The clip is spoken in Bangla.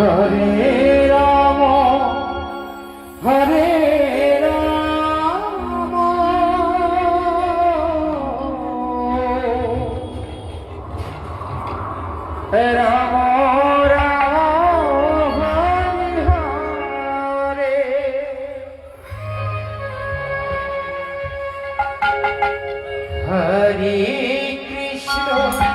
হরে। রাম হরে রাম। রাম হরে কৃষ্ণ।